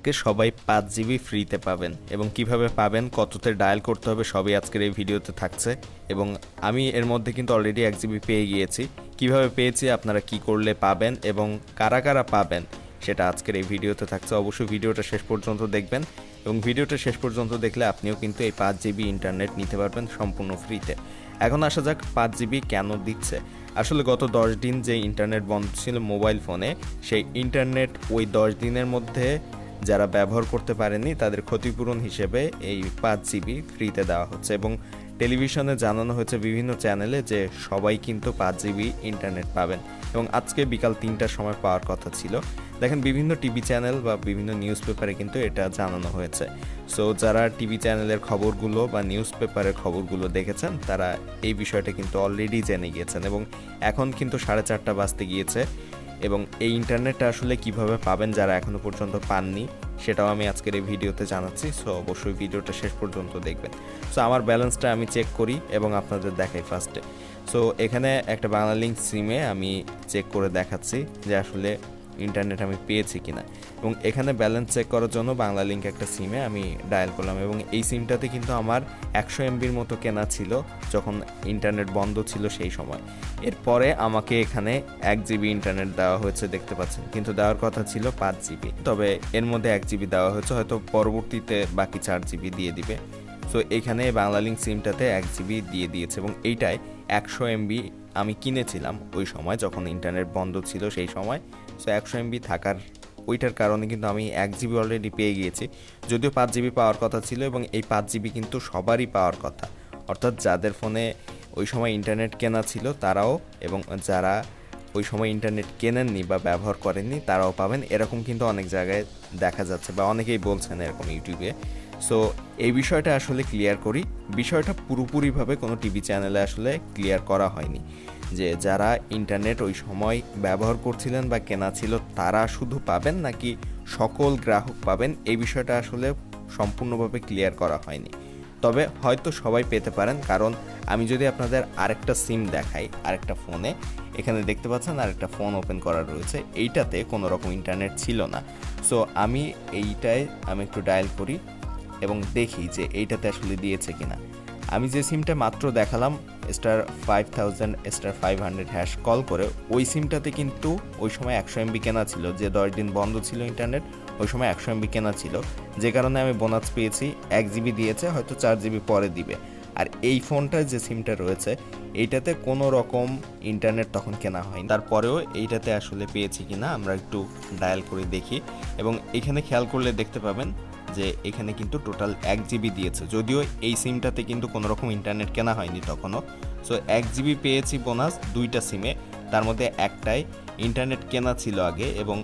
আজকে সবাই পাঁচ জিবি ফ্রিতে পাবেন এবং কীভাবে পাবেন, কততে ডায়াল করতে হবে সবই আজকের এই ভিডিওতে থাকছে এবং আমি এর মধ্যে কিন্তু অলরেডি এক জিবি পেয়ে গিয়েছি। কীভাবে পেয়েছি, আপনারা কি করলে পাবেন এবং কারা কারা পাবেন, সেটা আজকের এই ভিডিওতে থাকছে। অবশ্যই ভিডিওটা শেষ পর্যন্ত দেখবেন এবং ভিডিওটা শেষ পর্যন্ত দেখলে আপনিও কিন্তু এই পাঁচ জিবি ইন্টারনেট নিতে পারবেন সম্পূর্ণ ফ্রিতে। এখন আসা যাক পাঁচ জিবি কেন দিচ্ছে। আসলে গত দশ দিন যে ইন্টারনেট বন্ধ ছিল মোবাইল ফোনে সেই ইন্টারনেট ওই দশ দিনের মধ্যে যারা ব্যবহার করতে পারেনি তাদের ক্ষতিপূরণ হিসেবে এই পাঁচ জিবি ফ্রিতে দেওয়া হচ্ছে এবং টেলিভিশনে জানানো হয়েছে বিভিন্ন চ্যানেলে যে সবাই কিন্তু পাঁচ জিবি ইন্টারনেট পাবেন এবং আজকে বিকাল তিনটার সময় পাওয়ার কথা ছিল। দেখেন, বিভিন্ন টিভি চ্যানেল বা বিভিন্ন নিউজ পেপারে কিন্তু এটা জানানো হয়েছে। সো, যারা টিভি চ্যানেলের খবরগুলো বা নিউজ পেপারের খবরগুলো দেখেছেন, তারা এই বিষয়টা কিন্তু অলরেডি জেনে গিয়েছেন এবং এখন কিন্তু সাড়ে চারটা বাজতে গিয়েছে। এবং এই ইন্টারনেটটা আসলে কীভাবে পাবেন যারা এখনও পর্যন্ত পাননি, সেটাও আমি আজকের এই ভিডিওতে জানাচ্ছি সো অবশ্যই ভিডিওটা শেষ পর্যন্ত দেখবেন। সো আমার ব্যালেন্সটা আমি চেক করি এবং আপনাদের দেখাই ফার্স্টে সো এখানে একটা বাংলা লিঙ্ক সিমে আমি চেক করে দেখাচ্ছি যে আসলে ইন্টারনেট আমি পেয়েছি কিনা। এবং এখানে ব্যালেন্স চেক করার জন্য বাংলা লিঙ্ক একটা সিমে আমি ডায়াল করলাম। এবং এই সিমটাতে কিন্তু আমার একশো এমবির মতো কেনা ছিল যখন ইন্টারনেট বন্ধ ছিল সেই সময়। এরপরে আমাকে এখানে এক জিবি ইন্টারনেট দেওয়া হয়েছে দেখতে পাচ্ছেন। কিন্তু দেওয়ার কথা ছিল পাঁচ জিবি তবে এর মধ্যে এক জিবি দেওয়া হয়েছে, হয়তো পরবর্তীতে বাকি চার জিবি দিয়ে দিবে। সো এখানে বাংলা লিঙ্ক সিমটাতে এক জিবি দিয়ে দিয়েছে এবং এইটায় একশো এমবি আমি কিনেছিলাম ওই সময়, যখন ইন্টারনেট বন্ধ ছিল সেই সময়। সো একশো এমবি থাকার, ওইটার কারণে কিন্তু আমি এক জিবি অলরেডি পেয়ে গিয়েছি। যদিও পাঁচ জিবি পাওয়ার কথা ছিল এবং এই পাঁচ জিবি কিন্তু সবারই পাওয়ার কথা। অর্থাৎ যাদের ফোনে ওই সময় ইন্টারনেট কেনা ছিল তারাও এবং যারা ওই সময় ইন্টারনেট কেনেননি বা ব্যবহার করেননি তারাও পাবেন। এরকম কিন্তু অনেক জায়গায় দেখা যাচ্ছে বা অনেকেই বলছেন এরকম ইউটিউবে সো এই বিষয়টা আসলে ক্লিয়ার করি। বিষয়টা পুরোপুরিভাবে কোনো টিভি চ্যানেলে আসলে ক্লিয়ার করা হয়নি। যে যারা ইন্টারনেট ওই সময় ব্যবহার করছিলেন বা কেনা ছিল, তারা শুধু পাবেন নাকি সকল গ্রাহক পাবেন, এই বিষয়টা আসলে সম্পূর্ণভাবে ক্লিয়ার করা হয়নি। তবে হয়তো সবাই পেতে পারেন, কারণ আমি যদি আপনাদের আরেকটা সিম দেখাই, আরেকটা ফোনে এখানে দেখতে পাচ্ছেন আরেকটা ফোন ওপেন করা রয়েছে। এইটাতে কোনো রকম ইন্টারনেট ছিল না। সো আমি এইটায় আমি একটু ডায়াল করি। এবং দেখি যে এইটাতে আসলে দিয়েছে কিনা। আমি যে সিমটা মাত্র দেখালাম star five thousand star five hundred hash call করে, ওই সিমটাতে কিন্তু ওই সময় একশো এমবি কেনা ছিল। যে দশ দিন বন্ধ ছিল ইন্টারনেট ওই সময় একশো এমবি কেনা ছিল। যে কারণে আমি বোনাস পেয়েছি, এক জিবি দিয়েছে, হয়তো চার জিবি পরে দিবে। আর এই ফোনটা যে সিমটা রয়েছে, এইটাতে কোনো রকম ইন্টারনেট তখন কেনা হয়নি। তারপরেও এইটাতে আসলে পেয়েছি কিনা, আমরা একটু ডায়াল করে দেখি। এবং এখানে খেয়াল করলে দেখতে পাবেন যে এখানে কিন্তু টোটাল এক জিবি দিয়েছে। যদিও এই সিমটাতে কিন্তু কোনো রকম ইন্টারনেট কেনা হয়নি তখনও। সো এক জিবি পেয়েছি বোনাস দুইটা সিমে তার মধ্যে একটাই ইন্টারনেট কেনা ছিল আগে এবং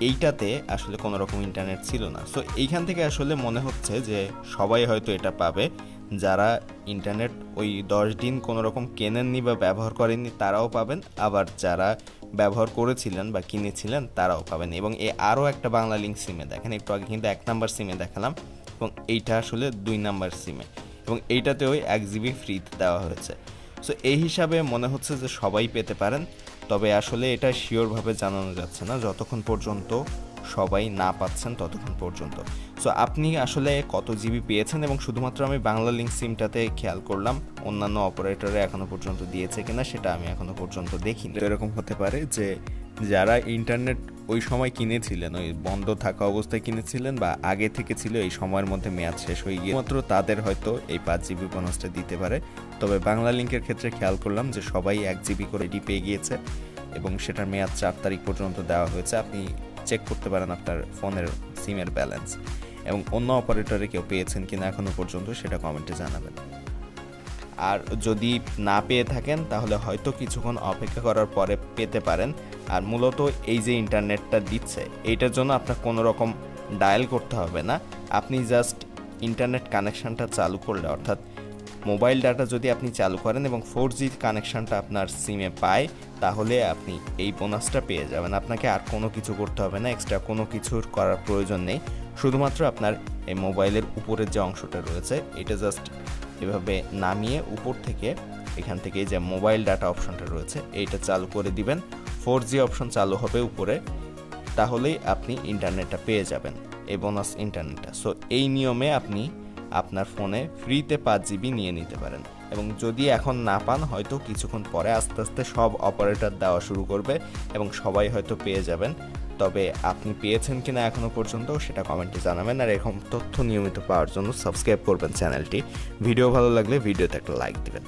এইটাতে আসলে কোনো রকম ইন্টারনেট ছিল না। সো এইখান থেকে আসলে মনে হচ্ছে যে সবাই হয়তো এটা পাবে। যারা ইন্টারনেট ওই দশ দিন কোনো রকম কেনেননি বা ব্যবহার করেননি তারাও পাবেন। আবার যারা ব্যবহার করেছিলেন বা কিনেছিলেন তারাও পাবেন। এবং এ আরও একটা বাংলা লিঙ্ক সিমে দেখেন, একটু আগে কিন্তু এক নাম্বার সিমে দেখালাম। এবং এইটা আসলে দুই নাম্বার সিমে এবং এইটাতেও এক জিবি ফ্রিতে দেওয়া হয়েছে। সো এই হিসাবে মনে হচ্ছে যে সবাই পেতে পারেন। তবে আসলে এটা শিওরভাবে জানানো যাচ্ছে না। যতক্ষণ পর্যন্ত সবাই না পাচ্ছেন ততক্ষণ পর্যন্ত। সো আপনি আসলে কত জিবি পেয়েছেন এবং শুধুমাত্র আমি বাংলা লিঙ্ক সিমটাতে খেয়াল করলাম, অন্যান্য অপারেটরে এখনও পর্যন্ত দিয়েছে কিনা সেটা আমি এখনও পর্যন্ত দেখিনি। এরকম হতে পারে যে যারা ইন্টারনেট ওই সময় কিনেছিলেন, ওই বন্ধ থাকা অবস্থায় কিনেছিলেন বা আগে থেকে ছিল, এই সময়ের মধ্যে মেয়াদ শেষ হয়ে গিয়ে মাত্র তাদের হয়তো এই পাঁচ জিবি বোনাসটা দিতে পারে। তবে বাংলা লিঙ্কের ক্ষেত্রে খেয়াল করলাম যে সবাই এক জিবি করে এটি পেয়ে গিয়েছে এবং সেটার মেয়াদ চার তারিখ পর্যন্ত দেওয়া হয়েছে। আপনি চেক করতে পারেন আপনার ফোনের সিমের ব্যালেন্স এবং অন্য অপারেটরে কেউ পেয়েছেন কিনা এখনও পর্যন্ত সেটা কমেন্টে জানাবেন। আর যদি না পেয়ে থাকেন, তাহলে হয়তো কিছুক্ষণ অপেক্ষা করার পরে পেতে পারেন। আর মূলত এই যে ইন্টারনেটটা দিচ্ছে, এইটার জন্য আপনার কোনো রকম ডায়াল করতে হবে না। আপনি জাস্ট ইন্টারনেট কানেকশানটা চালু করলে, অর্থাৎ মোবাইল ডাটা যদি আপনি চালু করেন এবং ফোর জি কানেকশনটা আপনার সিমে পায়, তাহলে আপনি এই বোনাসটা পেয়ে যাবেন। আপনাকে আর কোনো কিছু করতে হবে না, এক্সট্রা কোনো কিছুর করার প্রয়োজন নেই। শুধুমাত্র আপনার এই মোবাইলের উপরের যে অংশটা রয়েছে, এটা জাস্ট এভাবে নামিয়ে উপর থেকে এখান থেকে যে মোবাইল ডাটা অপশনটা রয়েছে, এইটা চালু করে দিবেন। ফোর জি অপশন চালু হবে উপরে, তাহলেই আপনি ইন্টারনেটটা পেয়ে যাবেন এ বোনাস ইন্টারনেটটা সো এই নিয়মে আপনি আপনার ফোনে ফ্রিতে পাঁচ জিবি নিয়ে নিতে পারেন। এবং যদি এখন না পান, হয়তো কিছুক্ষণ পরে আস্তে আস্তে সব অপারেটর দেওয়া শুরু করবে এবং সবাই হয়তো পেয়ে যাবেন। তবে আপনি পেয়েছেন কিনা এখনও পর্যন্ত, সেটা কমেন্টে জানাবেন। আর এরকম তথ্য নিয়মিত পাওয়ার জন্য সাবস্ক্রাইব করবেন চ্যানেলটি ভিডিও ভালো লাগলে ভিডিওতে একটা লাইক দিবেন।